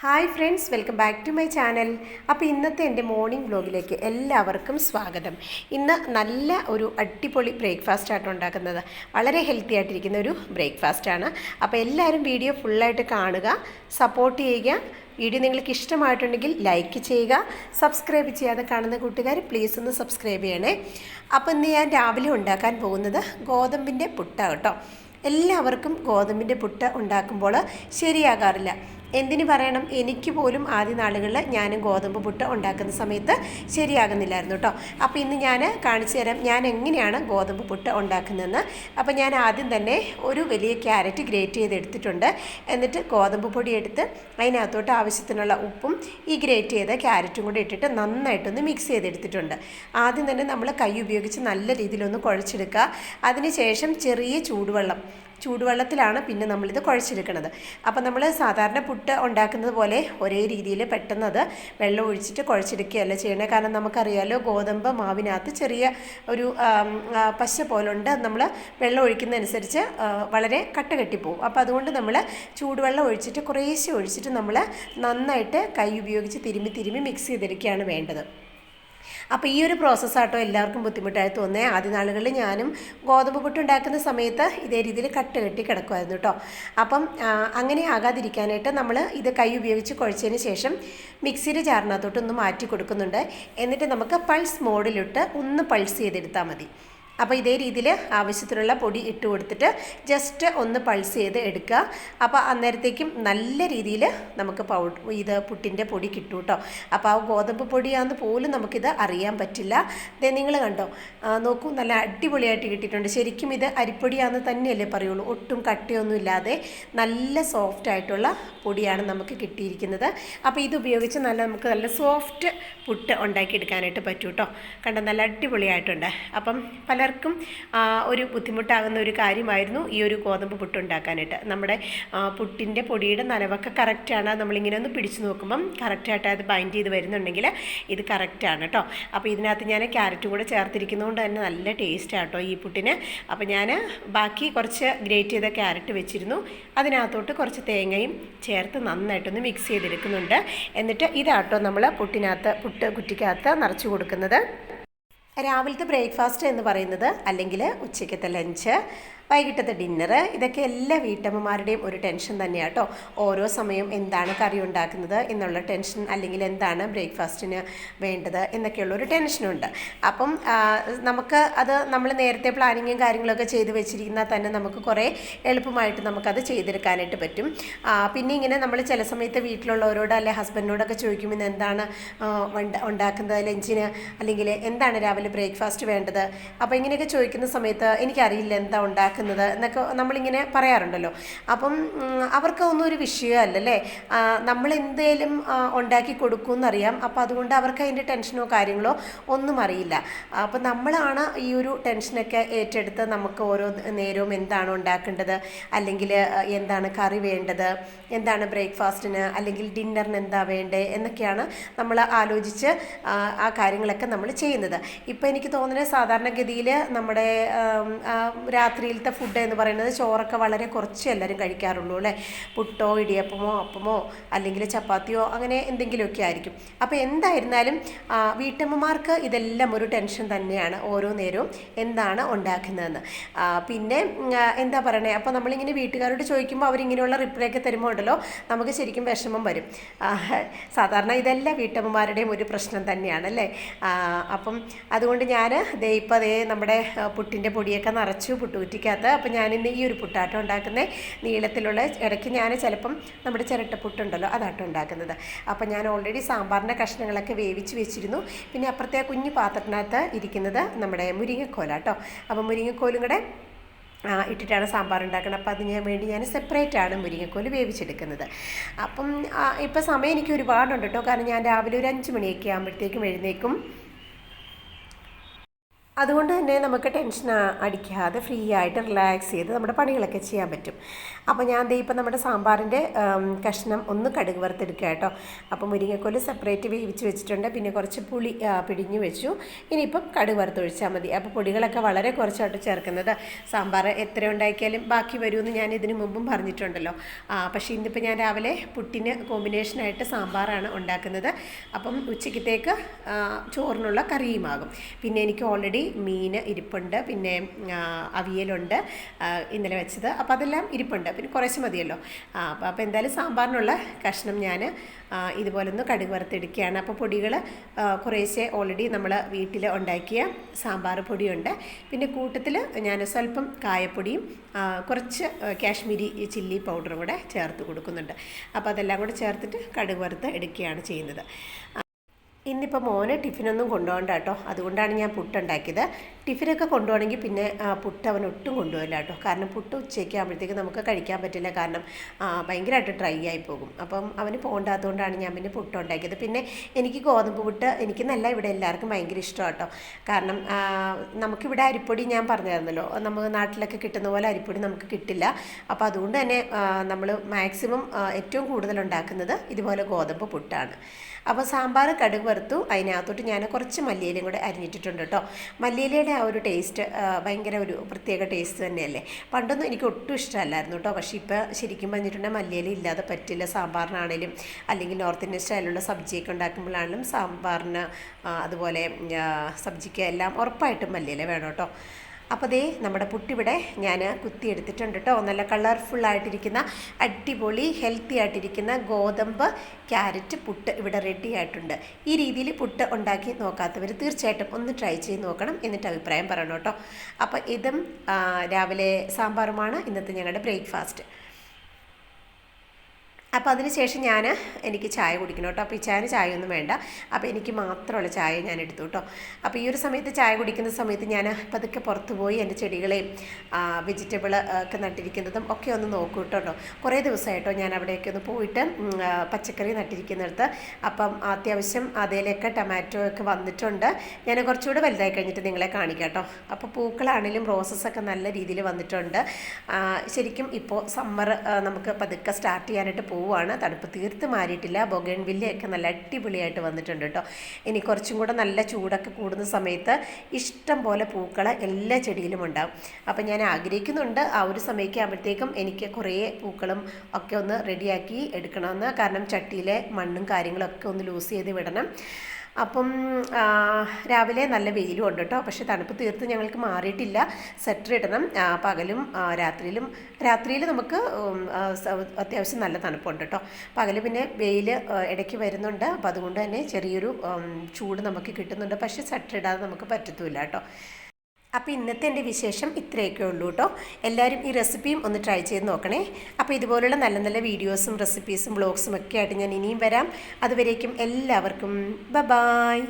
Hi friends welcome back to my channel അപ്പോൾ ഇന്നത്തെ എന്റെ മോർണിംഗ് വ്ലോഗിലേക്ക് എല്ലാവർക്കും സ്വാഗതം. ഇന്ന് നല്ല ഒരു അടിപൊളി ബ്രേക്ക്ഫാസ്റ്റ് ആയിട്ട് ഉണ്ടാക്കുന്നത്. വളരെ ഹെൽത്തി ആയിട്ടിരിക്കുന്ന ഒരു ബ്രേക്ക്ഫാസ്റ്റ് അപ്പോൾ എല്ലാവരും വീഡിയോ ഫുള്ളായിട്ട് കാണുക സപ്പോർട്ട് ചെയ്യുക. വീഡിയോ നിങ്ങൾക്ക് ഇഷ്ടമായിട്ടുണ്ടെങ്കിൽ ലൈക്ക് ചെയ്യുക സബ്സ്ക്രൈബ് ചെയ്യാതെ കാണുന്ന കൂട്ടുകാർ പ്ലീസ് ഒന്ന് സബ്സ്ക്രൈബ് ചെയ്യണേ. അപ്പോൾ ഇന്ന് ഞാൻ രാവിലെ ഉണ്ടാക്കാൻ പോകുന്നത് ഗോതമ്പിന്റെ പുട്ട കേട്ടോ. എല്ലാവർക്കും ഗോതമ്പിന്റെ പുട്ട് ഉണ്ടാക്കുമ്പോൾ ശരിയാകാറില്ല. എന്തിനു പറയണം? എനിക്ക് പോലും ആദ്യ നാളുകളിൽ ഞാനും ഗോതമ്പ് പുട്ട് ഉണ്ടാക്കുന്ന സമയത്ത് ശരിയാകുന്നില്ലായിരുന്നു കേട്ടോ അപ്പോൾ ഇന്ന് ഞാൻ കാണിച്ചു തരാം ഞാൻ എങ്ങനെയാണ് ഗോതമ്പ് പുട്ട് ഉണ്ടാക്കുന്നതെന്ന്. അപ്പോൾ ഞാൻ ആദ്യം തന്നെ ഒരു വലിയ ക്യാരറ്റ് ഗ്രേറ്റ് ചെയ്ത് എടുത്തിട്ടുണ്ട് എന്നിട്ട് ഗോതമ്പ് പൊടി എടുത്ത് അതിനകത്തോട്ട് ആവശ്യത്തിനുള്ള ഉപ്പും ഈ ഗ്രേറ്റ് ചെയ്ത ക്യാരറ്റും കൂടി ഇട്ടിട്ട് നന്നായിട്ടൊന്ന് മിക്സ് ചെയ്തെടുത്തിട്ടുണ്ട്. ആദ്യം തന്നെ നമ്മൾ കൈ ഉപയോഗിച്ച് നല്ല രീതിയിലൊന്ന് കുഴച്ചെടുക്കുക. അതിനുശേഷം ചെറിയ ചൂടുവെള്ളം ചൂടുവെള്ളത്തിലാണ് പിന്നെ നമ്മളിത് കുഴച്ചെടുക്കുന്നത് അപ്പോൾ നമ്മൾ സാധാരണ പുട്ട് ഉണ്ടാക്കുന്നത് പോലെ ഒരേ രീതിയിൽ പെട്ടെന്ന് അത് വെള്ളം ഒഴിച്ചിട്ട് കുഴച്ചെടുക്കുകയല്ല ചെയ്യണേ കാരണം നമുക്കറിയാലോ ഗോതമ്പ് മാവിനകത്ത് ചെറിയ ഒരു പശ പോലുണ്ട്. നമ്മൾ വെള്ളം ഒഴിക്കുന്നതനുസരിച്ച് വളരെ കട്ട കെട്ടിപ്പോവും. അപ്പോൾ അതുകൊണ്ട് നമ്മൾ ചൂടുവെള്ളം ഒഴിച്ചിട്ട് കുറേശ്ശെ ഒഴിച്ചിട്ട് നമ്മൾ നന്നായിട്ട് കൈ ഉപയോഗിച്ച് തിരുമ്മി തിരുമ്മി മിക്സ് ചെയ്തെടുക്കുകയാണ് വേണ്ടത്. അപ്പോൾ ഈ ഒരു പ്രോസസ്സാട്ടോ എല്ലാവർക്കും ബുദ്ധിമുട്ടായി തോന്നേ ആദ്യ നാളുകളിൽ ഞാനും ഗോതമ്പ് പുട്ട് ഉണ്ടാക്കുന്ന സമയത്ത് ഇതേ രീതിയിൽ കട്ട് കെട്ടി കിടക്കുമായിരുന്നു കേട്ടോ അപ്പം അങ്ങനെ ആകാതിരിക്കാനായിട്ട് നമ്മൾ ഇത് കൈ ഉപയോഗിച്ച് കുഴച്ചതിന് ശേഷം മിക്സിയുടെ ചാറിനകത്തോട്ട് ഒന്ന് മാറ്റി കൊടുക്കുന്നുണ്ട്. എന്നിട്ട് നമുക്ക് പൾസ് മോഡിലിട്ട് ഒന്ന് പൾസ് ചെയ്തെടുത്താൽ മതി. അപ്പോൾ ഇതേ രീതിയിൽ ആവശ്യത്തിനുള്ള പൊടി ഇട്ട് കൊടുത്തിട്ട് ജസ്റ്റ് ഒന്ന് പൾസ് ചെയ്ത് എടുക്കുക. അപ്പോൾ അന്നേരത്തേക്കും നല്ല രീതിയിൽ നമുക്ക് പൗഡർ ഇത് പുട്ടിന്റെ പൊടി കിട്ടും കേട്ടോ അപ്പോൾ ആ ഗോതമ്പ് പൊടിയാന്ന് പോലും നമുക്കിത് അറിയാൻ പറ്റില്ല. ദേ നിങ്ങൾ കണ്ടോ? നോക്കൂ നല്ല അടിപൊളിയായിട്ട് കിട്ടിയിട്ടുണ്ട്. ശരിക്കും ഇത് അരിപ്പൊടിയാന്ന് തന്നെയല്ലേ പറയുള്ളൂ. ഒട്ടും കട്ടിയൊന്നും ഇല്ലാതെ നല്ല സോഫ്റ്റ് ആയിട്ടുള്ള പൊടിയാണ് നമുക്ക് കിട്ടിയിരിക്കുന്നത്. അപ്പോൾ ഇത് ഉപയോഗിച്ച് നല്ല നമുക്ക് നല്ല സോഫ്റ്റ് പുട്ട് ഉണ്ടാക്കിയെടുക്കാനായിട്ട് പറ്റും കേട്ടോ കണ്ടോ നല്ല അടിപൊളിയായിട്ടുണ്ട്. അപ്പം പലർക്കും ഒരു ബുദ്ധിമുട്ടാകുന്ന ഒരു കാര്യമായിരുന്നു ഈ ഒരു ഗോതമ്പ് പുട്ട് ഉണ്ടാക്കാനായിട്ട് നമ്മുടെ പുട്ടിന്റെ പൊടിയുടെ നനവൊക്കെ കറക്റ്റാണ് നമ്മളിങ്ങനെ ഒന്ന് പിടിച്ചു നോക്കുമ്പം കറക്റ്റായിട്ട് അത് ബൈൻഡ് ചെയ്ത് വരുന്നുണ്ടെങ്കിൽ ഇത് കറക്റ്റാണ് കേട്ടോ അപ്പോൾ ഇതിനകത്ത് ഞാൻ ക്യാരറ്റും കൂടെ ചേർത്തിരിക്കുന്നതുകൊണ്ട് തന്നെ നല്ല ടേസ്റ്റാണ് കേട്ടോ ഈ പുട്ടിന്. അപ്പോൾ ഞാൻ ബാക്കി കുറച്ച് ഗ്രേറ്റ് ചെയ്ത ക്യാരറ്റ് വെച്ചിരുന്നു. അതിനകത്തോട്ട് കുറച്ച് തേങ്ങയും ചേർത്ത് നന്നായിട്ടൊന്ന് മിക്സ് ചെയ്തെടുക്കുന്നുണ്ട്. എന്നിട്ട് ഇതാട്ടോ നമ്മൾ പുട്ടിനകത്ത് പുട്ട് കുറ്റിക്കകത്ത് നിറച്ച് കൊടുക്കുന്നത്. രാവിലത്തെ ബ്രേക്ക്ഫാസ്റ്റ് എന്ന് പറയുന്നത് അല്ലെങ്കിൽ ഉച്ചയ്ക്കത്തെ ലഞ്ച് വൈകിട്ടത്തെ ഡിന്നർ ഇതൊക്കെ എല്ലാ വീട്ടമ്മമാരുടെയും ഒരു ടെൻഷൻ തന്നെയാണ് കേട്ടോ ഓരോ സമയം എന്താണ് കറി ഉണ്ടാക്കുന്നത് എന്നുള്ള ടെൻഷൻ അല്ലെങ്കിൽ എന്താണ് ബ്രേക്ക്ഫാസ്റ്റിന് വേണ്ടത് എന്നൊക്കെയുള്ള ഒരു ടെൻഷനുണ്ട് അപ്പം നമുക്ക് അത് നമ്മൾ നേരത്തെ പ്ലാനിങ്ങും കാര്യങ്ങളൊക്കെ ചെയ്ത് വെച്ചിരിക്കുന്നാൽ തന്നെ നമുക്ക് കുറേ എളുപ്പമായിട്ട് നമുക്കത് ചെയ്തെടുക്കാനായിട്ട് പറ്റും. പിന്നെ ഇങ്ങനെ നമ്മൾ ചില സമയത്ത് വീട്ടിലുള്ളവരോട് അല്ലെ ഹസ്ബൻഡിനോടൊക്കെ ചോദിക്കുമ്പോൾ എന്താണ് ഉണ്ടാക്കുന്നത്? ലഞ്ചിന് അല്ലെങ്കിൽ എന്താണ് രാവിലെ ബ്രേക്ക്ഫാസ്റ്റ് വേണ്ടത്? അപ്പോൾ ഇങ്ങനെയൊക്കെ ചോദിക്കുന്ന സമയത്ത് എനിക്കറിയില്ല എന്താ ഉണ്ടാക്കുന്നത് എന്നൊക്കെ നമ്മളിങ്ങനെ പറയാറുണ്ടല്ലോ. അപ്പം അവർക്ക് ഒന്നും ഒരു വിഷയമല്ലല്ലേ? നമ്മൾ എന്തേലും ഉണ്ടാക്കി കൊടുക്കുമെന്നറിയാം. അപ്പോൾ അതുകൊണ്ട് അവർക്ക് അതിന്റെ ടെൻഷനോ കാര്യങ്ങളോ ഒന്നും അറിയില്ല. അപ്പോൾ നമ്മളാണ് ഈ ഒരു ടെൻഷനൊക്കെ ഏറ്റെടുത്ത് നമുക്ക് ഓരോ നേരവും എന്താണ് ഉണ്ടാക്കേണ്ടത്? അല്ലെങ്കിൽ എന്താണ് കറി വേണ്ടത്? എന്താണ് ബ്രേക്ക്ഫാസ്റ്റിന്? അല്ലെങ്കിൽ ഡിന്നറിന് എന്താ വേണ്ടേ? എന്നൊക്കെയാണ് നമ്മൾ ആലോചിച്ച് ആ, കാര്യങ്ങളൊക്കെ നമ്മൾ ചെയ്യുന്നത്. ഇപ്പോൾ എനിക്ക് തോന്നുന്നത് സാധാരണഗതിയിൽ നമ്മുടെ ആം, രാത്രിയിലത്തെ ഫുഡ് എന്ന് പറയുന്നത് ചോറൊക്കെ വളരെ കുറച്ച് എല്ലാവരും കഴിക്കാറുള്ളൂ അല്ലേ? പുട്ടോ ഇടിയപ്പമോ അപ്പമോ അല്ലെങ്കിൽ ചപ്പാത്തിയോ അങ്ങനെ എന്തെങ്കിലുമൊക്കെ ആയിരിക്കും. അപ്പോൾ എന്തായിരുന്നാലും വീട്ടമ്മമാർക്ക് ഇതെല്ലാം ഒരു ടെൻഷൻ തന്നെയാണ് ഓരോ നേരവും എന്താണ് ഉണ്ടാക്കുന്നതെന്ന്. പിന്നെ എന്താ പറയണേ? അപ്പോൾ നമ്മളിങ്ങനെ വീട്ടുകാരോട് ചോദിക്കുമ്പോൾ അവരിങ്ങനെയുള്ള റിപ്ലൈ ഒക്കെ തരുമ്പോൾ ഉണ്ടല്ലോ നമുക്ക് ശരിക്കും വിഷമം വരും. സാധാരണ ഇതെല്ലാം വീട്ടമ്മമാരുടെയും ഒരു പ്രശ്നം തന്നെയാണ് അല്ലേ? അപ്പം അതുകൊണ്ട് ഞാൻ ദേ ഇപ്പോൾ അതേ നമ്മുടെ പുട്ടിന്റെ പൊടിയൊക്കെ നിറച്ചു പുട്ടുകുറ്റിക്കകത്ത് അപ്പം ഞാനിന്ന് ഈ ഒരു പുട്ടാട്ടം ഉണ്ടാക്കുന്നത് നീളത്തിലുള്ള ഇടയ്ക്ക് ഞാൻ ചിലപ്പം നമ്മുടെ ചിരട്ട ചിരട്ടപ്പുട്ടുണ്ടല്ലോ അതാട്ടോ ഉണ്ടാക്കുന്നത്. അപ്പോൾ ഞാൻ ഓൾറെഡി സാമ്പാറിന്റെ കഷ്ണങ്ങളൊക്കെ വേവിച്ച് വെച്ചിരുന്നു. പിന്നെ അപ്പുറത്തെ കുഞ്ഞു പാത്രത്തിനകത്ത് ഇരിക്കുന്നത് നമ്മുടെ മുരിങ്ങക്കോലാട്ടോ അപ്പോൾ അപ്പം മുരിങ്ങക്കോലും കൂടെ ഇട്ടിട്ടാണ് സാമ്പാർ ഉണ്ടാക്കുന്നത്. അപ്പോൾ അതിന് വേണ്ടി ഞാൻ സെപ്പറേറ്റ് ആണ് മുരിങ്ങക്കോൽ വേവിച്ചെടുക്കുന്നത്. അപ്പം ഇപ്പം സമയം എനിക്ക് ഒരുപാടുണ്ട് കേട്ടോ കാരണം ഞാൻ രാവിലെ ഒരു അഞ്ച് മണിയൊക്കെ ആകുമ്പോഴത്തേക്കും എഴുന്നേക്കും. അതുകൊണ്ട് തന്നെ നമുക്ക് ടെൻഷൻ അടിക്കാതെ ഫ്രീ ആയിട്ട് റിലാക്സ് ചെയ്ത് നമ്മുടെ പണികളൊക്കെ ചെയ്യാൻ പറ്റും. അപ്പോൾ ഞാൻ ദേ ഇപ്പം നമ്മുടെ സാമ്പാറിന്റെ കഷ്ണം ഒന്ന് കടുക് വറുത്തെടുക്കുക കേട്ടോ. അപ്പോൾ മുരിങ്ങക്കോൽ സെപ്പറേറ്റ് വേവിച്ച് വെച്ചിട്ടുണ്ട്. പിന്നെ കുറച്ച് പുളി പിടിഞ്ഞു വെച്ചു. ഇനിയിപ്പം കടുക് വറുത്തൊഴിച്ചാൽ മതി. അപ്പോൾ പൊടികളൊക്കെ വളരെ കുറച്ചായിട്ട് ചേർക്കുന്നത്. സാമ്പാർ എത്ര ഉണ്ടാക്കിയാലും ബാക്കി വരുമെന്ന് ഞാൻ ഇതിനു മുമ്പും പറഞ്ഞിട്ടുണ്ടല്ലോ. പക്ഷേ ഇന്നിപ്പോൾ ഞാൻ രാവിലെ പുട്ടിന് കോമ്പിനേഷനായിട്ട് സാമ്പാറാണ് ഉണ്ടാക്കുന്നത്. അപ്പം ഉച്ചയ്ക്കത്തേക്ക് ചോറിനുള്ള കറിയുമാകും. പിന്നെ എനിക്ക് ഓൾറെഡി മീൻ ഇരിപ്പുണ്ട് പിന്നെ അവിയലുണ്ട് ഇന്നലെ വെച്ചത്. അപ്പോൾ അതെല്ലാം ഇരിപ്പുണ്ട്. പിന്നെ കുറേശ്ശെ മതിയല്ലോ. അപ്പോൾ അപ്പോൾ എന്തായാലും സാമ്പാറിനുള്ള കഷ്ണം ഞാൻ ഇതുപോലെ ഒന്ന് കടുക് വറുത്തെടുക്കുകയാണ്. അപ്പോൾ പൊടികൾ കുറേശ്ശെ ഓൾറെഡി നമ്മൾ വീട്ടിൽ ഉണ്ടാക്കിയ സാമ്പാർ പൊടിയുണ്ട്. പിന്നെ കൂട്ടത്തിൽ ഞാൻ സ്വല്പം കായപ്പൊടിയും കുറച്ച് കാശ്മീരി ചില്ലി പൗഡറും കൂടെ ചേർത്ത് കൊടുക്കുന്നുണ്ട്. അപ്പോൾ അതെല്ലാം കൂടെ ചേർത്തിട്ട് കടുക് വറുത്ത് എടുക്കുകയാണ് ചെയ്യുന്നത്. ഇന്നിപ്പോൾ മോനെ ടിഫിനൊന്നും കൊണ്ടുപോകണ്ട കേട്ടോ. അതുകൊണ്ടാണ് ഞാൻ പുട്ടുണ്ടാക്കിയത്. ടിഫിനൊക്കെ കൊണ്ടുപോകണമെങ്കിൽ പിന്നെ പുട്ട് അവൻ ഒട്ടും കൊണ്ടുപോകില്ല കേട്ടോ. കാരണം പുട്ട് ഉച്ചയ്ക്ക് ആകുമ്പോഴത്തേക്ക് നമുക്ക് കഴിക്കാൻ പറ്റില്ല. കാരണം ഭയങ്കരമായിട്ട് ഡ്രൈ ആയി പോകും. അപ്പം അവന് പോകണ്ടാത്തതുകൊണ്ടാണ് ഞാൻ പിന്നെ പുട്ട് ഉണ്ടാക്കിയത് പിന്നെ എനിക്ക് ഗോതമ്പ് പുട്ട് എനിക്ക് നല്ല ഇവിടെ എല്ലാവർക്കും ഭയങ്കര ഇഷ്ടമാണ് കേട്ടോ. കാരണം നമുക്കിവിടെ അരിപ്പൊടി ഞാൻ പറഞ്ഞായിരുന്നല്ലോ. നമുക്ക് നാട്ടിലൊക്കെ കിട്ടുന്ന പോലെ അരിപ്പൊടി നമുക്ക് കിട്ടില്ല. അപ്പോൾ അതുകൊണ്ട് തന്നെ നമ്മൾ മാക്സിമം ഏറ്റവും കൂടുതൽ ഉണ്ടാക്കുന്നത് ഇതുപോലെ ഗോതമ്പ് പുട്ടാണ്. അപ്പോൾ സാമ്പാർ കടുക് വറുത്തു. അതിനകത്തോട്ട് ഞാൻ കുറച്ച് മല്ലിയിലയും കൂടെ അരിഞ്ഞിട്ടിട്ടുണ്ട് കേട്ടോ. മല്ലിയിലയുടെ ആ ഒരു ടേസ്റ്റ് ഭയങ്കര ഒരു പ്രത്യേക ടേസ്റ്റ് തന്നെയല്ലേ? പണ്ടൊന്നും എനിക്ക് ഒട്ടും ഇഷ്ടമല്ലായിരുന്നു കേട്ടോ. പക്ഷേ ഇപ്പോൾ ശരിക്കും പറഞ്ഞിട്ടുണ്ടെങ്കിൽ മല്ലിയില ഇല്ലാതെ പറ്റില്ല. സാമ്പാറിനാണേലും അല്ലെങ്കിൽ നോർത്ത് ഇന്ത്യൻ സ്റ്റൈലുള്ള സബ്ജിയൊക്കെ ഉണ്ടാക്കുമ്പോഴാണെങ്കിലും സാമ്പാറിന് അതുപോലെ സബ്ജിക്ക് എല്ലാം ഉറപ്പായിട്ടും മല്ലിയില വേണം കേട്ടോ. അപ്പോൾ ദേ നമ്മുടെ പുട്ടിവിടെ ഞാൻ കുത്തിയെടുത്തിട്ടുണ്ട് കേട്ടോ നല്ല കളർഫുൾ ആയിട്ടിരിക്കുന്ന അടിപൊളി ഹെൽത്തി ആയിട്ടിരിക്കുന്ന ഗോതമ്പ് ക്യാരറ്റ് പുട്ട് ഇവിടെ റെഡി ആയിട്ടുണ്ട്. ഈ രീതിയിൽ പുട്ട് ഉണ്ടാക്കി നോക്കാത്തവർ തീർച്ചയായിട്ടും ഒന്ന് ട്രൈ ചെയ്ത് നോക്കണം എന്നിട്ട് അഭിപ്രായം പറയണം കേട്ടോ അപ്പോൾ ഇതും രാവിലെ സാമ്പാറുമാണ് ഇന്നത്തെ ഞങ്ങളുടെ ബ്രേക്ക്ഫാസ്റ്റ് അപ്പോൾ അതിനുശേഷം ഞാൻ എനിക്ക് ചായ കുടിക്കണം കേട്ടോ. അപ്പോൾ ഈ ചായ ഒന്നും വേണ്ട. അപ്പോൾ എനിക്ക് മാത്രമുള്ള ചായ ഞാൻ എടുത്തു കേട്ടോ. അപ്പോൾ ഈ ഒരു സമയത്ത് ചായ കുടിക്കുന്ന സമയത്ത് ഞാൻ പതുക്കെ പുറത്ത് പോയി എന്റെ ചെടികളെയും വെജിറ്റബിൾ ഒക്കെ നട്ടിരിക്കുന്നതും ഒക്കെ ഒന്ന് നോക്കൂ കേട്ടോ. കുറേ ദിവസമായിട്ടോ ഞാൻ അവിടെയൊക്കെ ഒന്ന് പോയിട്ട് പച്ചക്കറി നട്ടിരിക്കുന്നിടത്ത്. അപ്പം അത്യാവശ്യം അതിലൊക്കെ ടൊമാറ്റോ ഒക്കെ വന്നിട്ടുണ്ട്. ഞാൻ കുറച്ചുകൂടെ വലുതായി കഴിഞ്ഞിട്ട് നിങ്ങളെ കാണിക്കാം കേട്ടോ. അപ്പോൾ പൂക്കളാണെങ്കിലും റോസസ് ഒക്കെ നല്ല രീതിയിൽ വന്നിട്ടുണ്ട്. ശരിക്കും ഇപ്പോൾ സമ്മർ നമുക്ക് പതുക്കെ സ്റ്റാർട്ട് ചെയ്യാനായിട്ട് പോവുകയാണ് തണുപ്പ് തീർത്ത് മാറിയിട്ടില്ല. ബൊഗൻ വില്ലയൊക്കെ നല്ല അടിപൊളിയായിട്ട് വന്നിട്ടുണ്ട് കേട്ടോ. ഇനി കുറച്ചും കൂടെ നല്ല ചൂടൊക്കെ കൂടുന്ന സമയത്ത് ഇഷ്ടം പോലെ പൂക്കൾ എല്ലാ ചെടിയിലും ഉണ്ടാകും അപ്പം ഞാൻ ആഗ്രഹിക്കുന്നുണ്ട് ആ ഒരു സമയക്കാകുമ്പോഴത്തേക്കും എനിക്ക് കുറേ പൂക്കളും ഒക്കെ ഒന്ന് റെഡിയാക്കി എടുക്കണമെന്ന്. കാരണം ചട്ടിയിലെ മണ്ണും കാര്യങ്ങളൊക്കെ ഒന്ന് ലൂസ് ചെയ്ത് വിടണം. അപ്പം രാവിലെ നല്ല വെയിലും ഉണ്ട് കേട്ടോ. പക്ഷെ തണുപ്പ് തീർത്ത് ഞങ്ങൾക്ക് മാറിയിട്ടില്ല. സെറ്റർ ഇടണം. പകലും രാത്രിയിലും. രാത്രിയിൽ നമുക്ക് അത്യാവശ്യം നല്ല തണുപ്പുണ്ട് കേട്ടോ. പകൽ പിന്നെ വെയിൽ ഇടയ്ക്ക് വരുന്നുണ്ട്. അപ്പോൾ അതുകൊണ്ട് തന്നെ ചെറിയൊരു ചൂട് നമുക്ക് കിട്ടുന്നുണ്ട്. പക്ഷേ സെറ്റർ ഇടാതെ നമുക്ക് പറ്റത്തുമില്ല കേട്ടോ. അപ്പോൾ ഇന്നത്തെ എന്റെ വിശേഷം ഇത്രയൊക്കെ ഉള്ളൂ കേട്ടോ എല്ലാവരും ഈ റെസിപ്പിയും ഒന്ന് ട്രൈ ചെയ്ത് നോക്കണേ. അപ്പോൾ ഇതുപോലുള്ള നല്ല നല്ല വീഡിയോസും റെസിപ്പീസും ബ്ലോഗ്സും ഒക്കെ ആയിട്ട് ഞാൻ ഇനിയും വരാം. അതുവരേക്കും എല്ലാവർക്കും ബ ബായ്